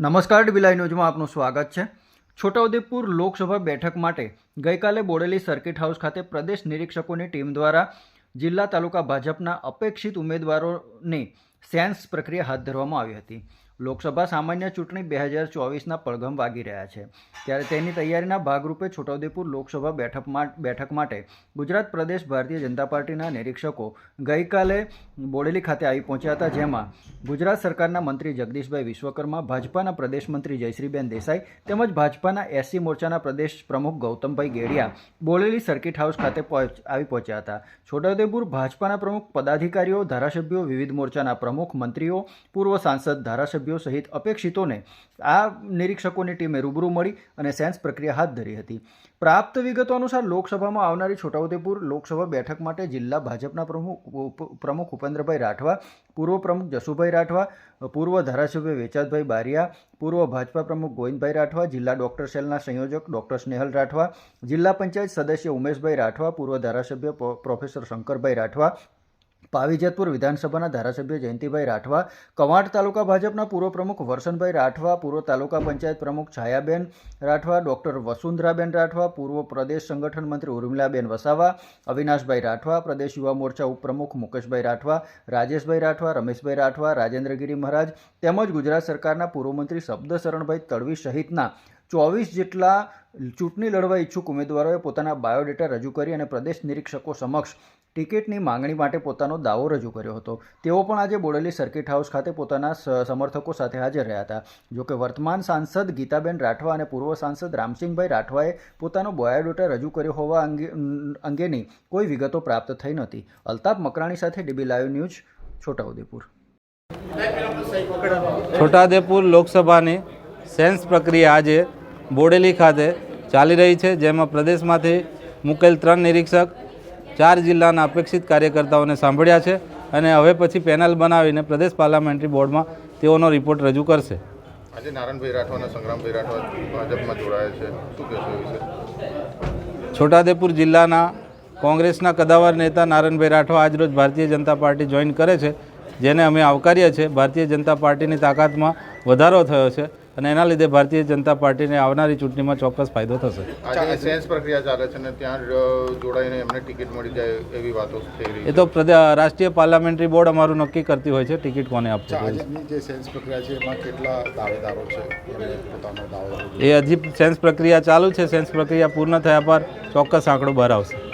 નમસ્કાર ડીબીલાઈ ન્યૂઝમાં આપનું સ્વાગત છે. છોટાઉદેપુર લોકસભા બેઠક માટે ગઈકાલે બોડેલી સર્કિટ હાઉસ ખાતે પ્રદેશ નિરીક્ષકોની ટીમ દ્વારા જિલ્લા તાલુકા ભાજપના અપેક્ષિત ઉમેદવારોની સેન્સ પ્રક્રિયા હાથ ધરવામાં આવી હતી. લોકસભા સામાન્ય ચૂંટણી બે હજાર ચોવીસના પડઘમ વાગી રહ્યા છે. ત્યારે તેની તૈયારીના ભાગરૂપે છોટાઉદેપુર લોકસભા બેઠક બેઠક માટે ગુજરાત પ્રદેશ ભારતીય જનતા પાર્ટીના નિરીક્ષકો ગઈકાલે બોડેલી ખાતે આવી પહોંચ્યા હતા, જેમાં ગુજરાત સરકારના મંત્રી જગદીશભાઈ વિશ્વકર્મા, ભાજપાના પ્રદેશ મંત્રી જયશ્રીબેન દેસાઈ તેમજ ભાજપાના એસસી મોરચાના પ્રદેશ પ્રમુખ ગૌતમભાઈ ગેડિયા બોલેલી સર્કિટ હાઉસ ખાતે આવી પહોંચ્યા હતા. છોટાઉદેપુર ભાજપાના પ્રમુખ પદાધિકારીઓ, ધારાસભ્યો, વિવિધ મોરચાના પ્રમુખ, મંત્રીઓ, પૂર્વ સાંસદ, ધારાસભ્યો સહિત અપેક્ષિતોને આ નિરીક્ષકોની ટીમે રૂબરૂ મળી અને સેન્સ પ્રક્રિયા હાથ ધરી હતી. પ્રાપ્ત વિગતો અનુસાર લોકસભામાં આવનારી છોટાઉદેપુર લોકસભા બેઠક માટે જિલ્લા ભાજપના પ્રમુખ પ્રમુખ ઉપેન્દ્રભાઈ રાઠવા પૂર્વ પ્રમુખ જસુભાઈ રાઠવા, પૂર્વ ધારાસભ્ય વેચાતભાઈ બારિયા, પૂર્વ ભાજપા પ્રમુખ ગોવિંદભાઈ રાઠવા, જિલ્લા ડોક્ટર સેલના સંયોજક ડોક્ટર સ્નેહલ રાઠવા, જિલ્લા પંચાયત સદસ્ય ઉમેશભાઈ રાઠવા, પૂર્વ ધારાસભ્ય પ્રોફેસર શંકરભાઈ રાઠવા પાવીજેતપુર વિધાનસભાના ધારાસભ્ય જયંતિભાઈ રાઠવા, કવાંટ તાલુકા ભાજપના પૂર્વ પ્રમુખ વરસનભાઈ રાઠવા, પૂર્વ તાલુકા પંચાયત પ્રમુખ છાયાબેન રાઠવા, ડોક્ટર વસુંધરાબેન રાઠવા, પૂર્વ પ્રદેશ સંગઠન મંત્રી ઉર્મિલાબેન વસાવા, અવિનાશભાઈ રાઠવા, પ્રદેશ યુવા મોરચા ઉપપ્રમુખ મુકેશભાઈ રાઠવા, રાજેશભાઈ રાઠવા, રમેશભાઈ રાઠવા, રાજેન્દ્રગીરી મહારાજ તેમજ ગુજરાત સરકારના પૂર્વ મંત્રી શબ્દશરણભાઈ તડવી સહિતના ચોવીસ જેટલા ચૂંટણી લડવા ઈચ્છુક ઉમેદવારોએ પોતાના બાયોડેટા રજૂ કરી અને પ્રદેશ નિરીક્ષકો સમક્ષ ટિકિટની માંગણી માટે પોતાનો દાવો રજૂ કર્યો હતો. તેઓ પણ આજે બોડેલી સર્કિટ હાઉસ ખાતે પોતાના સમર્થકો સાથે હાજર રહ્યા હતા. જોકે વર્તમાન સાંસદ ગીતાબેન રાઠવા અને પૂર્વ સાંસદ રામસિંહભાઈ રાઠવાએ પોતાનો બાયોડેટા રજૂ કર્યો હોવા અંગે અંગેની કોઈ વિગતો પ્રાપ્ત થઈ નહોતી અલ્તાફ મકરાણી સાથે DB live news, Chhota Udepur. Chhota Udepur લોકસભાની સેન્સ પ્રક્રિયા આજે બોડેલી ખાતે ચાલી રહી છે જેમાં પ્રદેશમાંથી મુકેલ ત્રણ નિરીક્ષક ચાર જિલ્લાના અપેક્ષિત કાર્યકર્તાઓને સાંભળ્યા છે અને હવે પછી પેનલ બનાવીને પ્રદેશ પાર્લામેન્ટરી બોર્ડમાં તેઓનો રિપોર્ટ રજૂ કરશે. આજે નારાયણભાઈ રાઠવા અને સંગ્રામભાઈ રાઠવા ભાજપમાં જોડાયા છે. શું કહેશો છોટાદેપુર જિલ્લાના કોંગ્રેસના કદાવર નેતા નારાયણભાઈ રાઠવા આજરોજ ભારતીય જનતા પાર્ટી જોઈન કરે છે જેને અમે આવકારીએ છીએ. ભારતીય જનતા પાર્ટીની તાકાતમાં વધારો થયો છે. અને એના લીધે ભારતીય જનતા પાર્ટીને આવનારી ચૂંટણીમાં ચોક્કસ ફાયદો થશે. સેન્સ પ્રક્રિયા ચાલે છે અને ત્યાં જોડાઈને એમને ટિકિટ મળી જાય એવી વાતો થઈ રહી એ તો રાષ્ટ્રીય પાર્લામેન્ટરી બોર્ડ અમારું નક્કી કરતી હોય છે ટિકિટ કોને આપશે. જે સેન્સ પ્રક્રિયા છે એમાં કેટલા દાવેદારો છે? પોતાનો દાવો એ હજી સેન્સ પ્રક્રિયા ચાલુ છે સેન્સ પ્રક્રિયા પૂર્ણ થયા પર ચોક્કસ આંકડો બહાર આવશે.